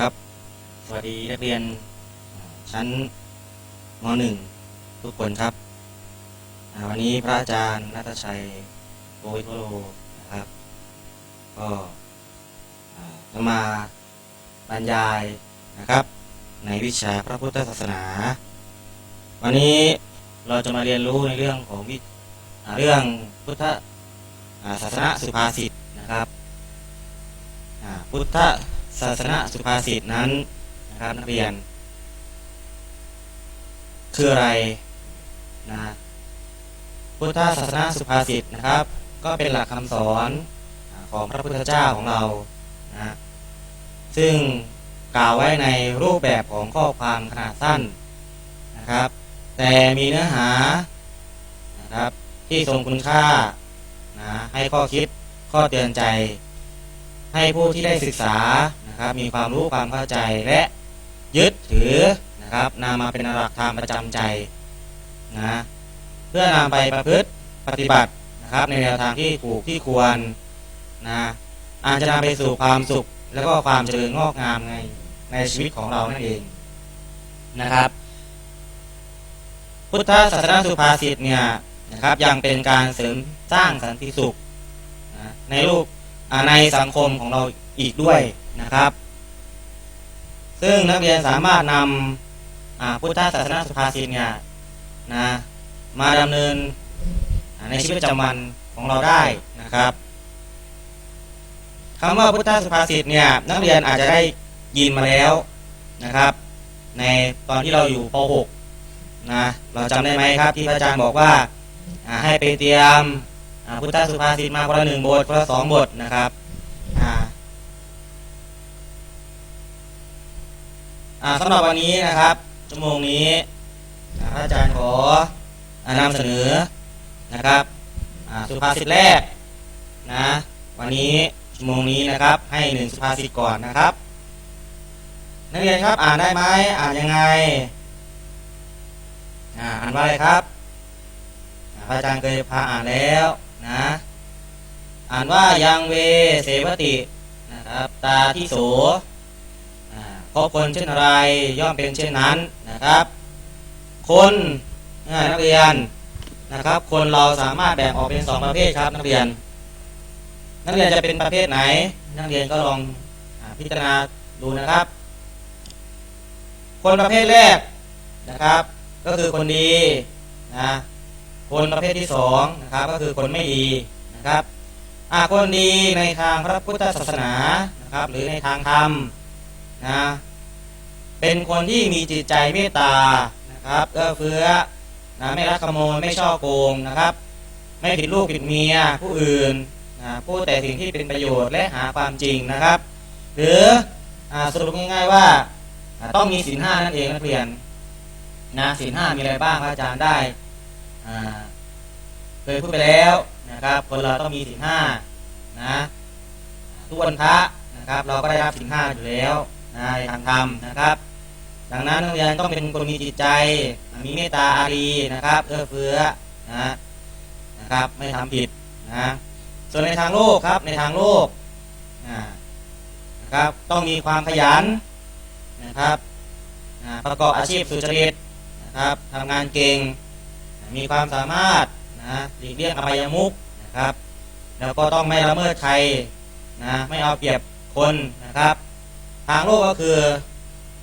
ครับ สวัสดีนักเรียนชั้นม .1 ทุกคนครับ วันนี้พระอาจารย์นัทชัยโกวิโกโลนะครับ ก็จะมาบรรยายนะครับ ในวิชาพระพุทธศาสนา วันนี้เราจะมาเรียนรู้ในเรื่องของวิเรื่องพุทธศาสนาสุภาษิตนะครับพุทธ ศาสนาสุภาษิตนั้นนะครับนักเรียน คืออะไรนะพุทธศาสนาสุภาษิตนะครับ ก็เป็นหลักคำสอนของพระพุทธเจ้าของเรานะซึ่งกล่าวไว้ในรูปแบบของข้อความขนาดสั้นนะครับ แต่มีเนื้อหานะครับที่ทรงคุณค่านะให้ข้อคิดข้อเตือนใจ ให้ผู้ที่ได้ศึกษา นะครับมีความรู้ความเข้าใจและยึดถือนะครับนำมาเป็นหลักธรรมประจำใจนะเพื่อนำไปประพฤติปฏิบัตินะครับในแนวทางที่ถูกที่ควรนะอาจจะนำไปสู่ความสุข และก็ความเจริญงอกงามในในชีวิตของเรานั่นเองนะครับ พุทธศาสนาสุภาษิตเนี่ยนะครับยังเป็นการเสริมสร้างสันติสุขนะในรูปในสังคมของเราอีกด้วย นะครับ ซึ่งนักเรียนสามารถนำอ่าพุทธศาสนาสุภาษิตเนี่ยนะมาดำเนินอ่าในชีวิตประจำวันของเราได้นะครับคำว่าพุทธสุภาษิตเนี่ยนักเรียนอาจจะได้ยินมาแล้วนะครับ ในตอนที่เราอยู่ป .6 นะเราจำได้ไหมครับที่พระอาจารย์บอกว่าอ่าให้ไปเตรียมอ่าพุทธสุภาษิตมาคนละหนึ่งบทคนละสองบทนะครับอ่าอ่า สำหรับวันนี้นะครับชั่วโมงนี้อาจารย์ขออ่านำเสนอนะครับสุภาษิตแรกนะวันนี้ชั่วโมงนี้นะครับให้หนึ่งสุภาษิตก่อนนะครับนักเรียนครับอ่านได้ไหมอ่านยังไงอ่าอ่านว่าอะไรครับอาพระอาจารย์เคยพาอ่านแล้วนะอ่านว่ายังเวเสวตินะครับตาที่โส อ่าพบคนเช่นอะไรย่อมเป็นเช่นนั้นนะครับ คนนักเรียนนะครับ คนเราสามารถแบ่งออกเป็นสองประเภทครับนักเรียน นักเรียนจะเป็นประเภทไหน นักเรียนก็ลองอพิจารณาดูนะครับ คนประเภทแรกนะครับ ก็คือคนดีนะคนประเภทที่สองนะครับ ก็คือคนไม่ดีนะครับอาคนดีในทางพระพุทธศาสนานะครับ หรือในทางธรรม นะเป็นคนที่มีจิตใจเมตตานะครับเอื้อเฟื้อนะไม่รักขโมยไม่ช่อโกงนะครับ ไม่ผิดลูกผิดเมียผู้อื่นนะพูดแต่สิ่งที่เป็นประโยชน์และหาความจริงนะครับ หรืออาสรุปง่ายๆว่าต้องมีศีลห้านั่นเองนักเรียนนะศีลห้ามีอะไรบ้างพระอาจารย์ได้เคยพูดไปแล้วนะครับ คนเราต้องมีศีลห้านะทุกวันพระนะครับ เราก็ได้รับศีลห้าอยู่แล้ว นะในทางธรรมนะครับ ดังนั้นนักเรียนต้องเป็นคนมีจิตใจ มีเมตตาอารีนะครับเอื้อเฟื้อนะนะครับไม่ทำผิดนะส่วนในทางโลกครับในทางโลกนะครับต้องมีความขยันนะครับประกอบอาชีพสุจริตนะครับทำงานเก่ง มีความสามารถนะหลีกเลี่ยงอบายมุขนะครับ แล้วก็ต้องไม่ละเมิดใครนะไม่เอาเปรียบคนนะครับ ทางโลกก็คือ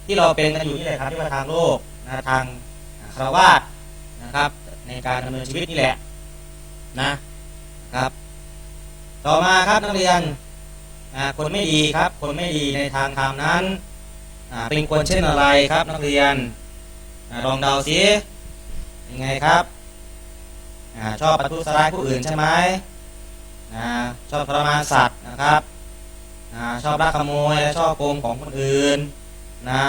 ที่เราเป็นกันอยู่นี่แหละครับที่ว่าทางโลกนะทางคารวาสนะครับ ในการดำเนินชีวิตนี่แหละนะครับ ต่อมาครับนักเรียนคนไม่ดีครับ คนไม่ดีในทางธรรมนั้นเป็นคนเช่นอะไรครับ นักเรียนอ่าลองเดาสิยังไงครับชอบประทุษร้ายผู้อื่นใช่ไหมชอบทรมานสัตว์นะครับ อาชอบลักขโมยและชอบโกงของคนอื่นนะ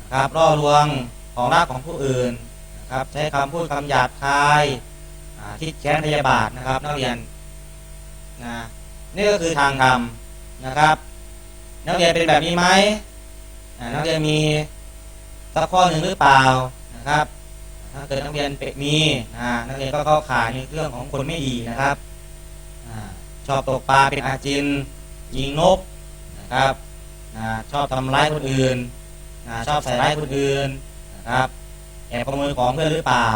นะครับล่อลวงของรักของผู้อื่นนะครับใช้คำพูดคำหยาบคายคิดแค้นพยาบาทนะครับนักเรียนนะนี่ก็คือทางธรรมนะครับ นักเรียนเป็นแบบนี้ไหมนักเรียนมีสักข้อหนึ่งหรือเปล่านะครับ ถ้าเกิดนักเรียนเป็ดมีนะนักเรียนก็เข้าข่ายในเรื่องของคนไม่ดีนะครับชอบตกปลาเป็นอาจิน ยิงนกนะครับนะชอบทำร้ายคนอื่นนะชอบใส่ร้ายคนอื่นนะครับแอบขโมยของเพื่อนหรือเปล่า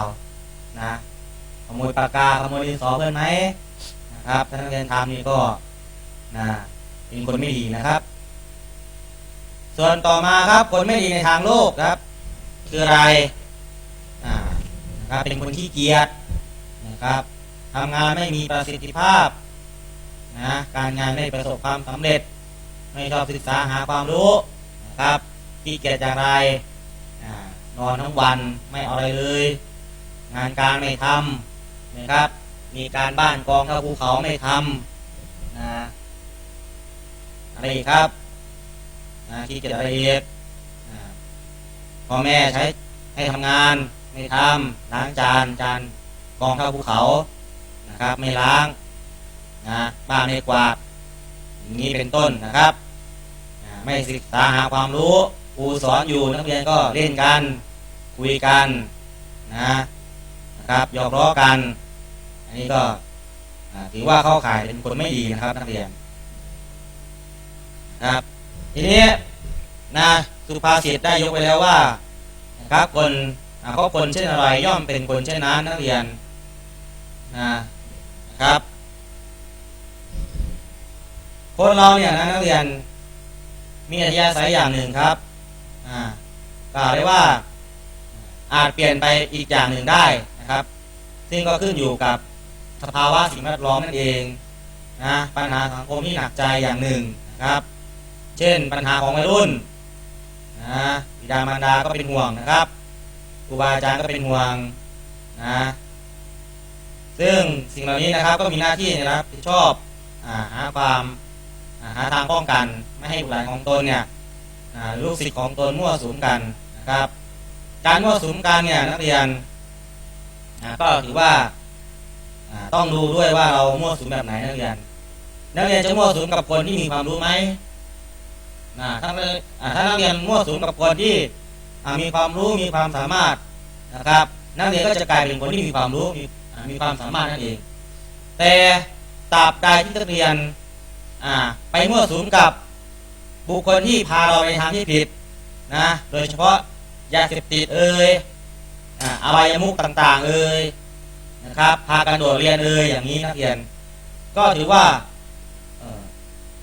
นะขโมยปากกาขโมยดินสอเพื่อนไหมนะครับถ้านักเรียนทำนี่ก็นะเป็นคนไม่ดีนะครับ ส่วนต่อมาครับคนไม่ดีในทางโลกครับ คืออะไรนะครับเป็นคนขี้เกียจนะครับทำงานไม่มีประสิทธิภาพ นะการงานไม่ประสบความสำเร็จ ไม่ชอบศึกษาหาความรู้นะครับขี้เกียจอย่างไรนอนทั้งวันไม่เอาอะไรเลย งานการไม่ทำนะครับ มีการบ้านกองเท่าภูเขาไม่ทำนะอะไรครับนะขี้เกียจอะไรอีกพ่อแม่ใช้ให้ทำงานไม่ทำล้างจานจานกองเท่าภูเขานะครับ ไม่ล้าง นะบ้านไม่กวาดอย่างนี้เป็นต้นนะครับไม่ศึกษาหาความรู้ครูสอนอยู่นักเรียนก็เล่นกันคุยกันนะนะครับหยอกล้อกัน อันนี้ก็ถือว่าเข้าข่ายเป็นคนไม่ดีนะครับ นักเรียนครับทีนี้นะสุภาษิตได้ยกไปแล้วว่านะครับคนเขาคนเช่นอะไรย่อมเป็นคนเช่นนั้นนักเรียนนะครับ คนเราเนี่ยนะนักเรียนมีอัธยาศัยอย่างหนึ่งครับอ่ากล่าวได้ว่าอาจเปลี่ยนไปอีกอย่างหนึ่งได้นะครับ ซึ่งก็ขึ้นอยู่กับสภาวะสิ่งแวดล้อมนั่นเองนะปัญหาสังคมที่หนักใจอย่างหนึ่งนะครับ เช่นปัญหาของวัยรุ่นนะบิดามารดาก็เป็นห่วงนะครับครูบาอาจารย์ก็เป็นห่วงนะซึ่งสิ่งเหล่านี้นะครับก็มีหน้าที่นะครับชอบอหาความ หาทางป้องกันไม่ให้บุตรหลานของตนเนี่ยลูกศิษย์ของตนมั่วสุมกันนะครับการมั่วสุมกันเนี่ยนักเรียนก็ถือว่าต้องดูด้วยว่าเรามั่วสุมแบบไหนนักเรียน นักเรียนจะมั่วสุมกับคนที่มีความรู้ไหมถ้าถ้านักเรียนมั่วสุมกับคนที่มีความรู้มีความสามารถนะครับ นักเรียนก็จะกลายเป็นคนที่มีความรู้มีความสามารถนั่นเอง แต่ตราบใดที่นักเรียน อ่าไปมั่วสุมกับบุคคลที่พาเราไปทางที่ผิดนะโดยเฉพาะยาเสพติดเอ่ยอาอบายมุกต่างๆเอ่ยนะครับพากันโดดเรียนเอ่ยอย่างนี้นักเรียน ก็ถือว่าเอ่อ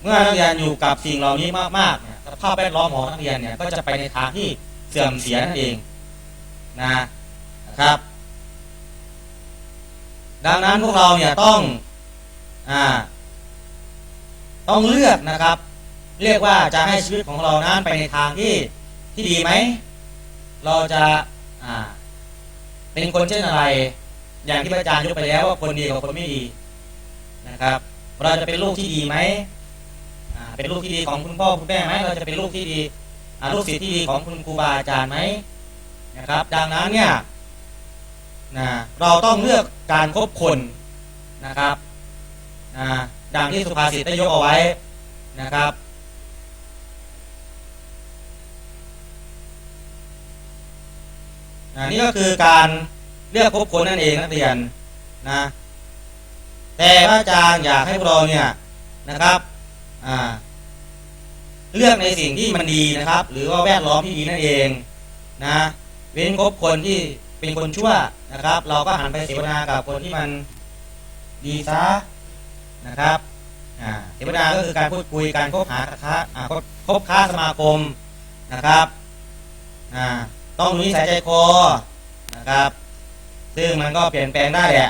เมื่อนักเรียนอยู่กับสิ่งเหล่านี้มากๆเนี่ยสภาพแวดล้อมของนักเรียนเนี่ยก็จะไปในทางที่เสื่อมเสียนั่นเองนะนะครับ ดังนั้นพวกเราเนี่ยต้องอ่า ต้องเลือกนะครับ เรียกว่าจะให้ชีวิตของเรานั้นไปในทางที่ที่ดีไหม เราจะอ่าเป็นคนเช่นอะไร อย่างที่อาจารย์ยกไปแล้วว่าคนดีกับคนไม่ดีนะครับ เราจะเป็นลูกที่ดีไหมเป็นลูกที่ดีของคุณพ่อคุณแม่ไหมเราจะเป็นลูกที่ดีลูกศิษย์ที่ดีของคุณครูบาอาจารย์ไหมนะครับ ดังนั้นเนี่ยนะเราต้องเลือกการคบคนนะครับนะ ดังที่สุภาษิตได้ยกเอาไว้นะครับน,นี่ก็คือการเลือกคบคนนั่นเองนักเรียนนะ แต่พระอาจารย์อยากให้พวกเราเนี่ยนะครับเลือกในสิ่งที่มันดีนะครับ หรือว่าแวดล้อมที่ดีนั่นเองนะเว้นคบคนที่เป็นคนชั่วนะครับ เราก็หันไปเสวนากับคนที่มันดีซะ นะครับเสวนาก็คือการพูดคุยการคบหาค้าคบค้าสมาคมนะครับต้องรู้นิสัยใจคอนะครับ ซึ่งมันก็เปลี่ยนแปลงได้แหละ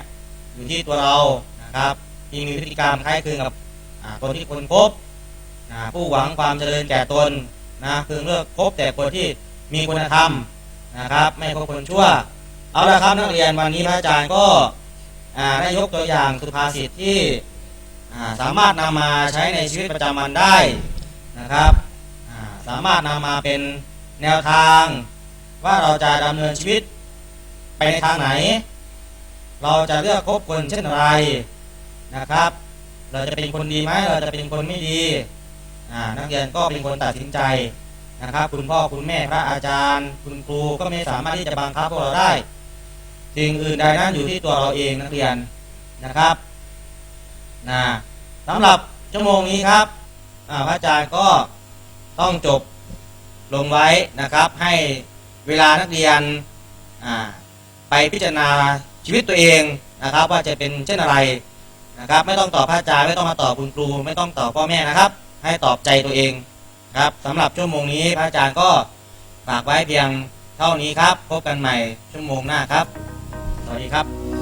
อยู่ที่ตัวเรานะครับที่มีพฤติกรรมคล้ายคลึงกับคนที่คนคบผู้หวังความเจริญแก่ตนนะพึงเลือกคบแต่คนที่มีคุณธรรมนะครับ ไม่คบคนชั่ว เอาละครับนักเรียนวันนี้พระอาจารย์ก็อ่าได้ยกตัวอย่างสุภาษิตที่ สามารถนำมาใช้ในชีวิตประจำวันได้นะครับสามารถนำมาเป็นแนวทาง ว่าเราจะดำเนินชีวิตไปในทางไหน เราจะเลือกคบคนเช่นไรนะครับ เราจะเป็นคนดีไหมเราจะเป็นคนไม่ดีนักเรียนก็เป็นคนตัดสินใจนะครับ คุณพ่อคุณแม่พระอาจารย์ คุณครูก็ไม่สามารถที่จะบังคับพวกเราได้สิ่งอื่นใดนั้นอยู่ที่ตัวเราเองนักเรียนนะครับ นะสำหรับชั่วโมงนี้ครับพระอาจารย์ก็ต้องจบลงไว้นะครับ ให้เวลานักเรียนไปพิจารณาชีวิตตัวเองนะครับ ว่าจะเป็นเช่นอะไรนะครับ ไม่ต้องตอบพระอาจารย์ไม่ต้องมาตอบคุณครู ไม่ต้องตอบพ่อแม่นะครับ ให้ตอบใจตัวเองครับสำหรับชั่วโมงนี้พระอาจารย์ก็ฝากไว้เพียงเท่านี้ครับ พบกันใหม่ชั่วโมงหน้าครับ สวัสดีครับ